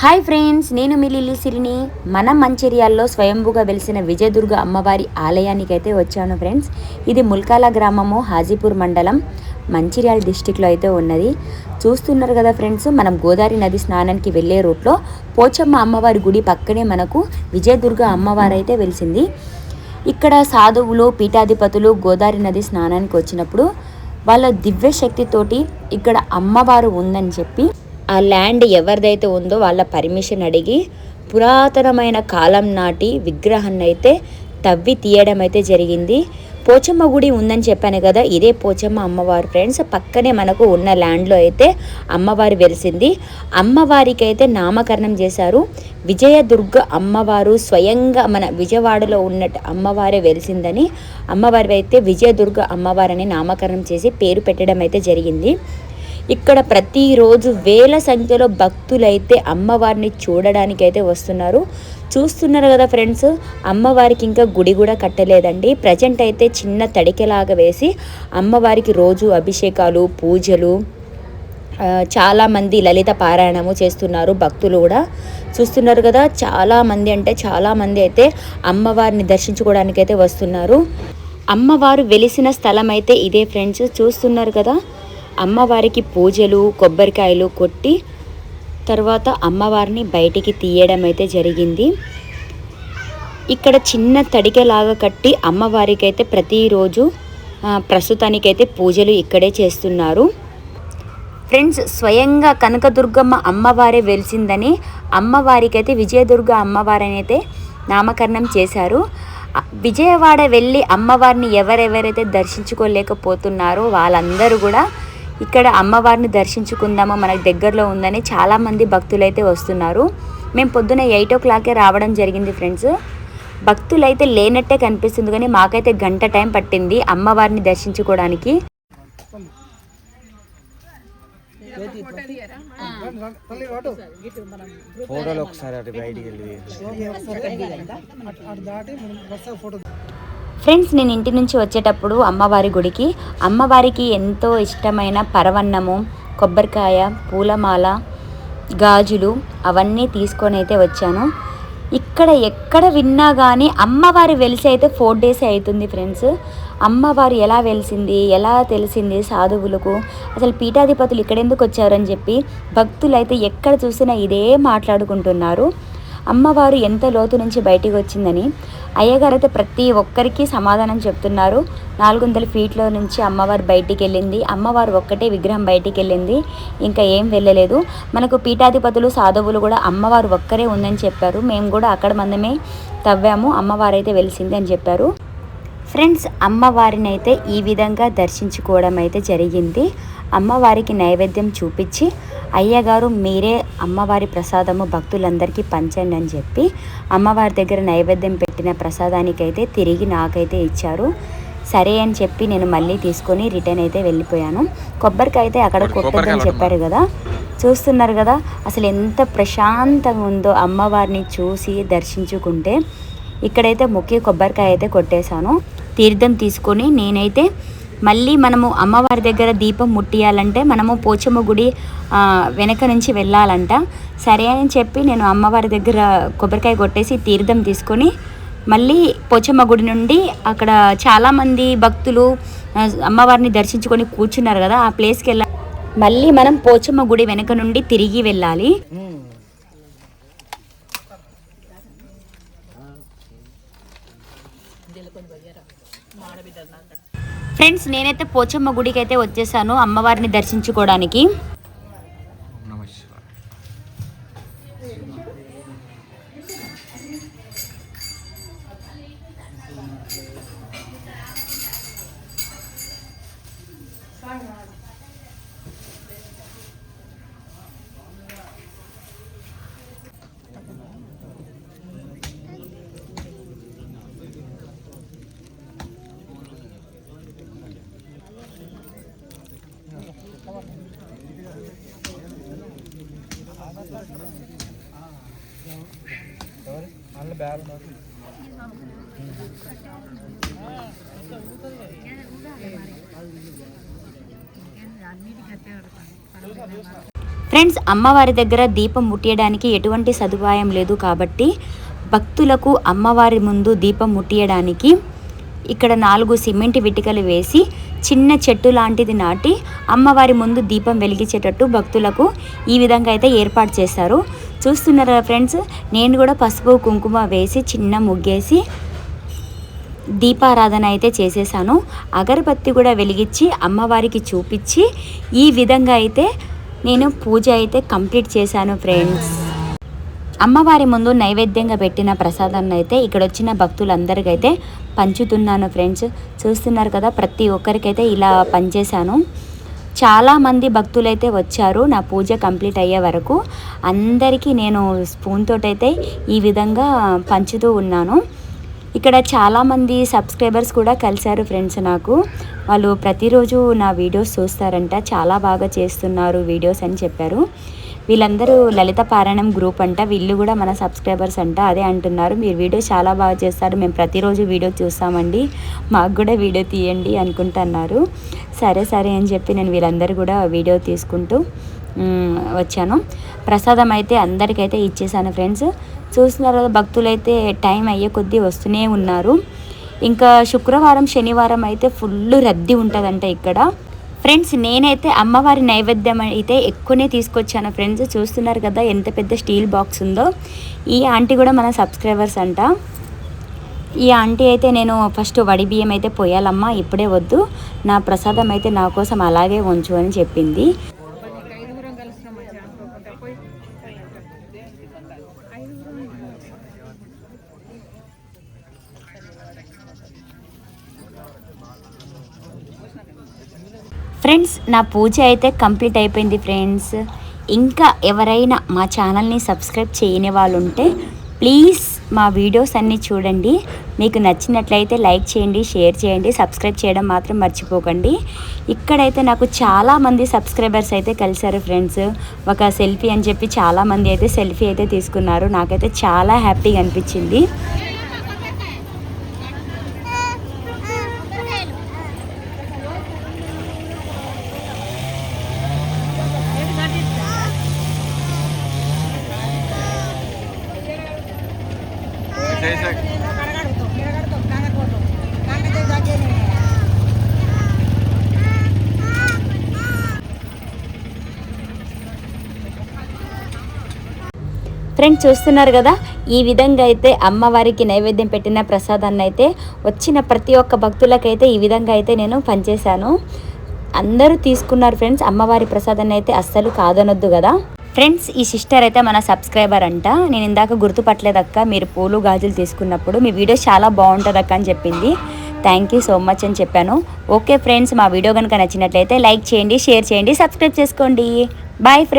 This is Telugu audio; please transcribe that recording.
హాయ్ ఫ్రెండ్స్ నేను మీ లిల్లీ సిరిని. మన మంచిర్యాల్లో స్వయంభూగా వెలిసిన విజయదుర్గ అమ్మవారి ఆలయానికి అయితే వచ్చాను ఫ్రెండ్స్. ఇది ముల్కాల గ్రామము హాజీపూర్ మండలం మంచిర్యాల డిస్టిక్లో అయితే ఉన్నది. చూస్తున్నారు కదా ఫ్రెండ్స్ మనం గోదావరి నది స్నానానికి వెళ్ళే రూట్లో పోచమ్మ అమ్మవారి గుడి పక్కనే మనకు విజయదుర్గ అమ్మవారు అయితే వెలిసింది. ఇక్కడ సాధువులు పీఠాధిపతులు గోదావరి నది స్నానానికి వచ్చినప్పుడు వాళ్ళ దివ్య శక్తితోటి ఇక్కడ అమ్మవారు ఉందని చెప్పి ఆ ల్యాండ్ ఎవరిదైతే ఉందో వాళ్ళ పర్మిషన్ అడిగి పురాతనమైన కాలం నాటి విగ్రహాన్ని అయితే తవ్వి తీయడం అయితే జరిగింది. పోచమ్మ గుడి ఉందని చెప్పాను కదా ఇదే పోచమ్మ అమ్మవారు. ఫ్రెండ్స్ పక్కనే మనకు ఉన్న ల్యాండ్లో అయితే అమ్మవారు వెలిసింది. అమ్మవారికి అయితే నామకరణం చేశారు. విజయదుర్గ అమ్మవారు స్వయంగా మన విజయవాడలో ఉన్నట్టు అమ్మవారే వెలిసిందని అమ్మవారి అయితే విజయదుర్గ అమ్మవారని నామకరణం చేసి పేరు పెట్టడం అయితే జరిగింది. ఇక్కడ ప్రతిరోజు వేల సంఖ్యలో భక్తులైతే అమ్మవారిని చూడడానికి అయితే వస్తున్నారు. చూస్తున్నారు కదా ఫ్రెండ్స్ అమ్మవారికి ఇంకా గుడి కూడా కట్టలేదండి. ప్రజెంట్ అయితే చిన్న తడికెలాగా వేసి అమ్మవారికి రోజు అభిషేకాలు పూజలు చాలామంది లలిత పారాయణము చేస్తున్నారు భక్తులు కూడా. చూస్తున్నారు కదా చాలామంది అంటే చాలామంది అయితే అమ్మవారిని దర్శించుకోవడానికి అయితే వస్తున్నారు. అమ్మవారు వెలిసిన స్థలం అయితే ఇదే ఫ్రెండ్స్ చూస్తున్నారు కదా. అమ్మవారికి పూజలు కొబ్బరికాయలు కొట్టి తర్వాత అమ్మవారిని బయటికి తీయడం అయితే జరిగింది. ఇక్కడ చిన్న తడికెలాగా కట్టి అమ్మవారికి అయితే ప్రతిరోజు ప్రస్తుతానికైతే పూజలు ఇక్కడే చేస్తున్నారు. ఫ్రెండ్స్ స్వయంగా కనకదుర్గమ్మ అమ్మవారే వెలిసిందని అమ్మవారికైతే విజయదుర్గ అమ్మవారనైతే అయితే నామకరణం చేశారు. విజయవాడ వెళ్ళి అమ్మవారిని ఎవరెవరైతే దర్శించుకోలేకపోతున్నారో వాళ్ళందరూ కూడా ఇక్కడ అమ్మవారిని దర్శించుకుందాము మనకు దగ్గరలో ఉందని చాలామంది భక్తులైతే వస్తున్నారు. మేము పొద్దున ఎయిట్ ఓ క్లాకే రావడం జరిగింది ఫ్రెండ్స్. భక్తులైతే లేనట్టే కనిపిస్తుంది కానీ మాకైతే గంట టైం పట్టింది అమ్మవారిని దర్శించుకోవడానికి. ఫోటోలు ఒకసారి అటు బయటికి వెళ్ళి ఫ్రెండ్స్ నేను ఇంటి నుంచి వచ్చేటప్పుడు అమ్మవారి గుడికి అమ్మవారికి ఎంతో ఇష్టమైన పరవన్నము కొబ్బరికాయ పూలమాల గాజులు అవన్నీ తీసుకొని అయితే వచ్చాను. ఇక్కడ ఎక్కడ విన్నా కానీ అమ్మవారి వెలిసి అయితే ఫోర్ డేస్ అవుతుంది ఫ్రెండ్స్ అమ్మవారు ఎలా వెలిసింది ఎలా తెలిసింది సాధువులకు? అసలు పీఠాధిపతులు ఇక్కడెందుకు వచ్చారని చెప్పి భక్తులు అయితే ఎక్కడ చూసినా ఇదే మాట్లాడుకుంటున్నారు. అమ్మవారు ఎంత లోతు నుంచి బయటికి వచ్చిందని అయ్యగారు అయితే ప్రతి ఒక్కరికి సమాధానం చెప్తున్నారు. నాలుగు వందల ఫీట్లో నుంచి అమ్మవారు బయటికి వెళ్ళింది. అమ్మవారు ఒక్కటే విగ్రహం బయటికి వెళ్ళింది. ఇంకా ఏం వెళ్ళలేదు. మనకు పీఠాధిపతులు సాధువులు కూడా అమ్మవారు ఒక్కరే ఉందని చెప్పారు. మేము కూడా అక్కడ మందమే తవ్వాము. అమ్మవారైతే వెలిసింది అని చెప్పారు. ఫ్రెండ్స్ అమ్మవారిని అయితే ఈ విధంగా దర్శించుకోవడం అయితే జరిగింది. అమ్మవారికి నైవేద్యం చూపించి అయ్యగారు మీరే అమ్మవారి ప్రసాదము భక్తులందరికీ పంచండి అని చెప్పి అమ్మవారి దగ్గర నైవేద్యం పెట్టిన ప్రసాదానికైతే తిరిగి నాకైతే ఇచ్చారు. సరే అని చెప్పి నేను మళ్ళీ తీసుకొని రిటర్న్ అయితే వెళ్ళిపోయాను. కొబ్బరికాయ అయితే అక్కడ కొట్టద్దని చెప్పారు కదా. చూస్తున్నారు కదా అసలు ఎంత ప్రశాంతంగా ఉందో అమ్మవారిని చూసి దర్శించుకుంటే ఇక్కడైతే ముఖ్య కొబ్బరికాయ అయితే కొట్టేశాను. తీర్థం తీసుకొని నేనైతే మళ్ళీ మనము అమ్మవారి దగ్గర దీపం ముట్టియాలంటే మనము పోచమ్మ గుడి వెనక నుంచి వెళ్ళాలంట. సరే అని చెప్పి నేను అమ్మవారి దగ్గర కొబ్బరికాయ కొట్టేసి తీర్థం తీసుకొని మళ్ళీ పోచమ్మ గుడి నుండి అక్కడ చాలామంది భక్తులు అమ్మవారిని దర్శించుకొని కూర్చున్నారు కదా ఆ ప్లేస్కి వెళ్ళాలి. మళ్ళీ మనం పోచమ్మ గుడి వెనక నుండి తిరిగి వెళ్ళాలి. ఫ్రెండ్స్ నేనైతే పోచమ్మ గుడికి అయితే వచ్చేసాను అమ్మవారిని దర్శించుకోవడానికి. ఫ్రెండ్స్ అమ్మవారి దగ్గర దీపం ముట్టియడానికి ఎటువంటి సదుపాయం లేదు కాబట్టి భక్తులకు అమ్మవారి ముందు దీపం ముట్టియడానికి ఇక్కడ నాలుగు సిమెంట్ విటికలు వేసి చిన్న చెట్టు లాంటిది నాటి అమ్మవారి ముందు దీపం వెలిగించేటట్టు భక్తులకు ఈ విధంగా అయితే ఏర్పాటు చేశారు. చూస్తున్నారా ఫ్రెండ్స్ నేను కూడా పసుపు కుంకుమ వేసి చిన్న ముగ్గేసి దీపారాధన అయితే చేసేసాను. అగరబత్తి కూడా వెలిగించి అమ్మవారికి చూపించి ఈ విధంగా అయితే నేను పూజ అయితే కంప్లీట్ చేశాను ఫ్రెండ్స్ అమ్మవారి ముందు నైవేద్యంగా పెట్టిన ప్రసాదాన్ని అయితే ఇక్కడ వచ్చిన భక్తులందరికైతే పంచుతున్నాను ఫ్రెండ్స్. చూస్తున్నారు కదా ప్రతి ఒక్కరికైతే ఇలా పనిచేశాను చాలామంది భక్తులైతే వచ్చారు నా పూజ కంప్లీట్ అయ్యే వరకు. అందరికీ నేను స్పూన్ తోటైతే ఈ విధంగా పంచుతూ ఉన్నాను. ఇక్కడ చాలామంది సబ్స్క్రైబర్స్ కూడా కలిశారు ఫ్రెండ్స్ నాకు. వాళ్ళు ప్రతిరోజు నా వీడియోస్ చూస్తారంట చాలా బాగా చేస్తున్నారు వీడియోస్ అని చెప్పారు. వీళ్ళందరూ లలిత పారాయణం గ్రూప్ అంట వీళ్ళు కూడా మన సబ్స్క్రైబర్స్ అంట. అదే అంటున్నారు. మీరు వీడియో చాలా బాగా చేస్తారు. మేము ప్రతిరోజు వీడియో చూస్తామండి. మాకు కూడా వీడియో తీయండి అనుకుంటున్నారు. సరే సరే అని చెప్పి నేను వీళ్ళందరూ కూడా వీడియో తీసుకుంటూ వచ్చాను. ప్రసాదం అయితే అందరికైతే ఇచ్చేసాను ఫ్రెండ్స్. చూస్తున్నారు కదా భక్తులైతే టైం అయ్యే కొద్దీ వస్తూనే ఉన్నారు. ఇంకా శుక్రవారం శనివారం అయితే ఫుల్ రద్దీ ఉంటుందంట ఇక్కడ. ఫ్రెండ్స్ నేనైతే అమ్మవారి నైవేద్యం అయితే ఎక్కువనే తీసుకొచ్చాను. ఫ్రెండ్స్ చూస్తున్నారు కదా ఎంత పెద్ద స్టీల్ బాక్స్ ఉందో. ఈ ఆంటీ కూడా మన సబ్స్క్రైబర్స్ అంట. ఈ ఆంటీ అయితే నేను ఫస్ట్ వడి బియ్యం అయితే పోయాలమ్మా ఇప్పుడే వద్దు. నా ప్రసాదం అయితే నా కోసం అలాగే ఉంచు అని చెప్పింది. ఫ్రెండ్స్ నా పూజ అయితే కంప్లీట్ అయిపోయింది ఫ్రెండ్స్. ఇంకా ఎవరైనా మా ఛానల్ని సబ్స్క్రైబ్ చేయని వాళ్ళు ఉంటే ప్లీజ్ మా వీడియోస్ అన్నీ చూడండి. మీకు నచ్చినట్లయితే లైక్ చేయండి షేర్ చేయండి సబ్స్క్రైబ్ చేయడం మాత్రం మర్చిపోకండి. ఇక్కడైతే నాకు చాలామంది సబ్స్క్రైబర్స్ అయితే కలిశారు ఫ్రెండ్స్. ఒక సెల్ఫీ అని చెప్పి చాలామంది అయితే సెల్ఫీ అయితే తీసుకున్నారు. నాకైతే చాలా హ్యాపీగా అనిపించింది. ఫ్రెండ్స్ చూస్తున్నారు కదా? ఈ విధంగా అయితే అమ్మవారికి నైవేద్యం పెట్టిన ప్రసాదాన్ని అయితే వచ్చిన ప్రతి ఒక్క భక్తులకైతే ఈ విధంగా అయితే నేను పనిచేశాను. అందరూ తీసుకున్నారు ఫ్రెండ్స్ అమ్మవారి ప్రసాదాన్ని అయితే అస్సలు కాదనొద్దు కదా. ఫ్రెండ్స్ ఈ సిస్టర్ అయితే మన సబ్స్క్రైబర్ అంట. నేను ఇందాక గుర్తుపట్టలేదక్క మీరు పూలు గాజులు తీసుకున్నప్పుడు మీ వీడియో చాలా బాగుంటుంది అక్క అని చెప్పింది. థ్యాంక్ యూ సో మచ్ అని చెప్పాను. ఓకే ఫ్రెండ్స్ మా వీడియో కనుక నచ్చినట్లయితే లైక్ చేయండి షేర్ చేయండి సబ్స్క్రైబ్ చేసుకోండి. Bye friends